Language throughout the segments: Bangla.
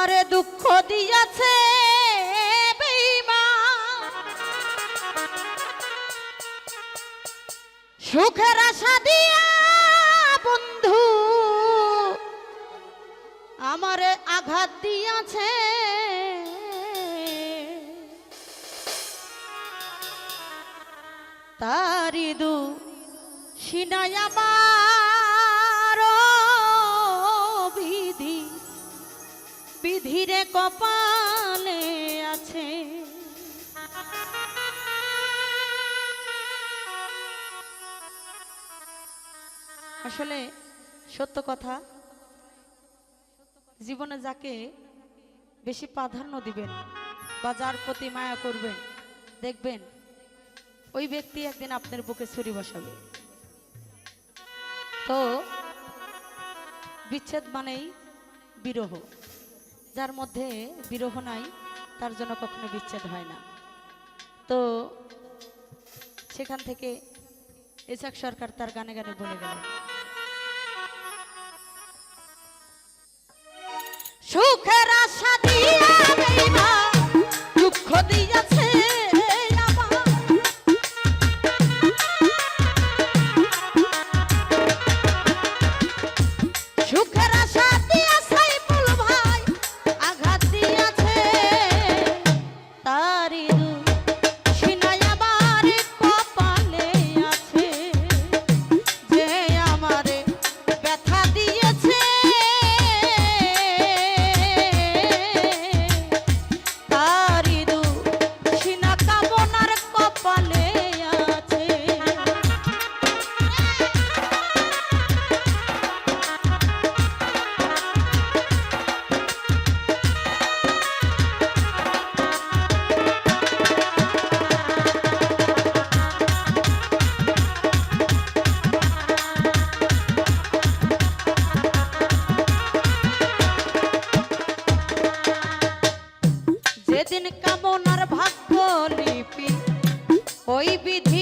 আমারে দুঃখ দিয়াছে। সুখের আশা দিয়া বন্ধু আমারে আঘাত দিয়াছে তারি দু সিনাই আমার বিধিরে কপালে আছে। আসলে সত্য কথা, জীবনে যাকে বেশি প্রাধান্য দিবেন বা যার প্রতি মায়া করবেন, দেখবেন ওই ব্যক্তি একদিন আপনার বুকে ছুরি বসাবে। তো বিচ্ছেদ মানেই বিরহ। যার মধ্যে বিরহ নাই, তার জন্য কখনো বিচ্ছেদ হয় না। তো সেখান থেকে এসাক সরকার তার গানে গানে বলে গেল, সুখের আশা দিয়া দুঃখ দিয়াছে যেদিন কামনার ভাগ্য লিপি। ওই বিধি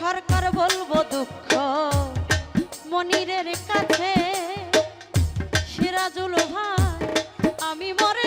সরকার বলব দুঃখ। মনিরের কাছে সিরাজুল ভাই আমি মরে